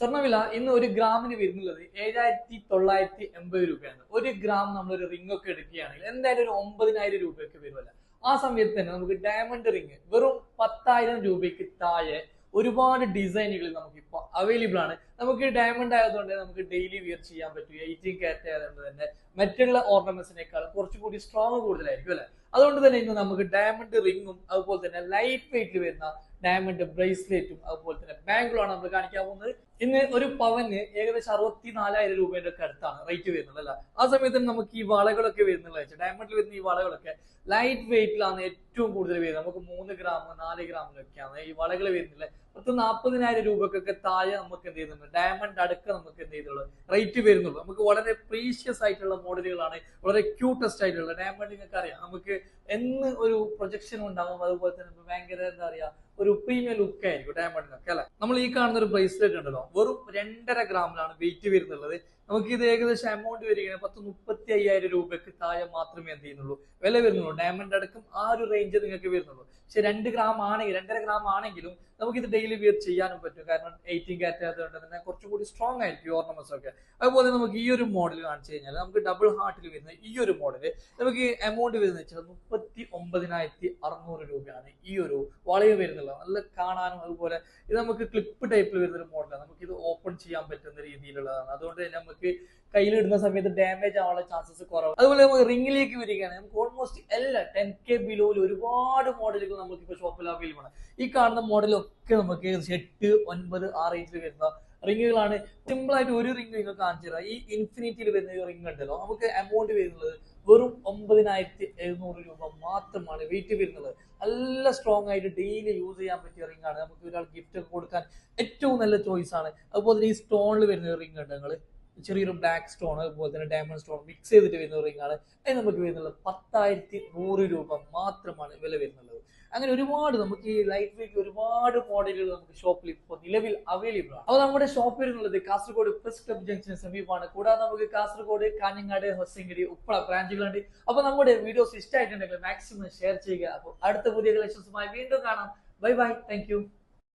സ്വർണവില ഇന്ന് ഒരു ഗ്രാമിന് വരുന്നുള്ളത് ഏഴായിരത്തി തൊള്ളായിരത്തി എൺപത് രൂപയാണ്. ഒരു ഗ്രാം നമ്മൾ ഒരു റിംഗ് ഒക്കെ എടുക്കുകയാണെങ്കിൽ എന്തായാലും ഒരു ഒമ്പതിനായിരം രൂപയൊക്കെ വരുമല്ലോ. ആ സമയത്ത് തന്നെ നമുക്ക് ഡയമണ്ട് റിംഗ് വെറും പത്തായിരം രൂപയ്ക്ക് താഴെ ഒരുപാട് ഡിസൈനുകൾ നമുക്ക് ഇപ്പൊ അവൈലബിൾ ആണ്. നമുക്ക് ഡയമണ്ട് ആയതുകൊണ്ട് നമുക്ക് ഡെയിലി വിയർ ചെയ്യാൻ പറ്റും. എയ്റ്റീൻ ക്യാരറ്റ് ആയതുകൊണ്ട് തന്നെ മറ്റുള്ള ഓർണമെന്റ്സിനേക്കാൾ കുറച്ചുകൂടി സ്ട്രോങ് കൂടുതലായിരിക്കും അല്ലെ? അതുകൊണ്ട് തന്നെ ഇന്ന് നമുക്ക് ഡയമണ്ട് റിംഗും അതുപോലെ തന്നെ ലൈറ്റ് വെയിറ്റിൽ വരുന്ന ഡയമണ്ട് ബ്രേസ്ലെറ്റും അതുപോലെ തന്നെ ബാങ്കിളാണ് നമ്മൾ കാണിക്കാൻ പോകുന്നത്. ഇന്ന് ഒരു പവന് ഏകദേശം അറുപത്തി നാലായിരം രൂപയുടെ ഒക്കെ അടുത്താണ് റേറ്റ് വരുന്നത് അല്ല? ആ സമയത്ത് നമുക്ക് ഈ വളകളൊക്കെ വരുന്നത് ഡയമണ്ടിൽ വരുന്ന ഈ വളകളൊക്കെ ലൈറ്റ് വെയിറ്റിലാണ് ഏറ്റവും കൂടുതൽ വരുന്നത്. നമുക്ക് മൂന്ന് ഗ്രാം നാല് ഗ്രാമിലൊക്കെയാണ് ഈ വളകൾ വരുന്നില്ല പത്ത് നാൽപ്പതിനായിരം രൂപക്കൊക്കെ താഴെ നമുക്ക് എന്ത് ചെയ്യുന്നുണ്ട്? ഡയമണ്ട് അടുക്ക നമുക്ക് ചെയ്തുള്ളൂ റേറ്റ് വരുന്നുള്ളൂ. നമുക്ക് വളരെ പ്രീഷ്യസ് ആയിട്ടുള്ള മോഡലുകളാണ് വളരെ ക്യൂട്ടസ്റ്റ് ആയിട്ടുള്ള. ഡയമണ്ട് നിങ്ങൾക്ക് അറിയാം നമുക്ക് എന്ന് ഒരു പ്രൊജക്ഷൻ ഉണ്ടാകും അതുപോലെ തന്നെ ഭയങ്കര എന്താ പറയാ ഒരു പ്രീമിയം ലുക്ക് ആയിരിക്കും ഡയമണ്ടിനൊക്കെ അല്ലെ? നമ്മൾ ഈ കാണുന്ന ഒരു ബ്രേസ്ലെറ്റ് ഉണ്ടല്ലോ വെറും രണ്ടര ഗ്രാമിലാണ് വെയിറ്റ് വരുന്നുള്ളത്. നമുക്ക് ഇത് ഏകദേശം എമൗണ്ട് വരികയാണ്. പത്ത് മുപ്പത്തി അയ്യായിരം രൂപയ്ക്ക് താഴെ മാത്രമേ എന്ത് ചെയ്യുന്നുള്ളൂ. വില വരുന്നുള്ളൂ. ഡയമണ്ട് അടക്കം ആ ഒരു റേഞ്ച് നിങ്ങൾക്ക് വരുന്നുള്ളൂ. പക്ഷെ രണ്ട് ഗ്രാം ആണെങ്കിൽ രണ്ടര ഗ്രാം ആണെങ്കിലും നമുക്ക് ഇത് ഡെയിലി വിയർ ചെയ്യാനും പറ്റും. കാരണം എയ്റ്റീൻ കാറ്റ് അതുകൊണ്ട് തന്നെ കുറച്ചുകൂടി സ്ട്രോങ് ആയിരിക്കും ഓർണമെന്റ്സ് ഒക്കെ. അതുപോലെ നമുക്ക് ഈ ഒരു മോഡൽ കാണിച്ചു കഴിഞ്ഞാൽ നമുക്ക് ഡബിൾ ഹാർട്ടിൽ വരുന്ന ഈ ഒരു മോഡൽ നമുക്ക് എമൗണ്ട് വരുന്നത് വെച്ചാൽ മുപ്പത്തി ഒമ്പതിനായിരത്തി അറുന്നൂറ് രൂപയാണ് ഈ ഒരു വളയം വരുന്നുള്ളത്. നല്ല കാണാനും അതുപോലെ ഇത് നമുക്ക് ക്ലിപ്പ് ടൈപ്പിൽ വരുന്ന ഒരു മോഡലാണ് നമുക്ക് ഇത് ഓപ്പൺ ചെയ്യാൻ പറ്റുന്ന രീതിയിലുള്ളതാണ്. അതുകൊണ്ട് തന്നെ നമുക്ക് കയ്യിലിടുന്ന സമയത്ത് ഡാമേജ് ആവാനുള്ള ചാൻസസ് കുറവ്. അതുപോലെ നമുക്ക് റിംഗിലേക്ക് വരികയാണ് നമുക്ക് ഓൾമോസ്റ്റ് എല്ലാ ടെൻ കെ ബിലോയിൽ ഒരുപാട് മോഡലുകൾ നമുക്ക് ഇപ്പോൾ ഷോപ്പിൽ അവൈലബിൾ ആണ്. ഈ കാണുന്ന മോഡലൊക്കെ നമുക്ക് എട്ട് ഒൻപത് ആ റേഞ്ചിൽ വരുന്ന റിങ്ങുകളാണ് സിമ്പിൾ ആയിട്ട് ഒരു റിംഗ് നിങ്ങൾ കാണിച്ചു തരാം. ഈ ഇൻഫിനിറ്റിയിൽ വരുന്ന ഒരു റിംഗ് ഉണ്ടല്ലോ. നമുക്ക് എമൗണ്ട് വരുന്നത് വെറും ഒമ്പതിനായിരത്തി എഴുന്നൂറ് രൂപ മാത്രമാണ് വെയിറ്റ് വരുന്നത്. നല്ല സ്ട്രോങ് ആയിട്ട് ഡെയിലി യൂസ് ചെയ്യാൻ പറ്റിയ റിംഗ് ആണ്. നമുക്ക് ഒരാൾ ഗിഫ്റ്റ് ഒക്കെ കൊടുക്കാൻ ഏറ്റവും നല്ല ചോയ്സ് ആണ്. അതുപോലെ ഈ സ്റ്റോണിൽ വരുന്ന റിംഗ് ഉണ്ട് നിങ്ങൾ ചെറിയൊരു ബ്ലാക്ക് സ്റ്റോൺ അതുപോലെ തന്നെ ഡയമണ്ട് സ്റ്റോൺ മിക്സ് ചെയ്തിട്ട് വരുന്ന റിങ്ങാണ് ആണ്. അത് നമുക്ക് വരുന്നത് പത്തായിരത്തി നൂറ് രൂപ മാത്രമാണ് വില വരുന്നുള്ളത് അങ്ങനെ ഒരുപാട് നമുക്ക് ഈ ലൈറ്റ് വെയിറ്റ് ഒരുപാട് മോഡലുകൾ നമുക്ക് ഷോപ്പിൽ ഇപ്പോൾ നിലവിൽ അവൈലബിൾ ആണ്. അപ്പോൾ നമ്മുടെ ഷോപ്പ് വരുന്നുള്ളത് കാസർഗോഡ് പ്രസ് ക്ലബ് ജംഗ്ഷന് സമീപമാണ്. കൂടാതെ നമുക്ക് കാസർഗോഡ് കാഞ്ഞങ്ങാട് ഹൊസങ്കരി ഉപ്പള ബ്രാഞ്ചുകളുണ്ട്. അപ്പോൾ നമ്മുടെ വീഡിയോസ് ഇഷ്ടമായിട്ടുണ്ടെങ്കിൽ മാക്സിമം ഷെയർ ചെയ്യുക. അപ്പോൾ അടുത്ത പുതിയ കളക്ഷൻസുമായി വീണ്ടും കാണാം. Bye bye thank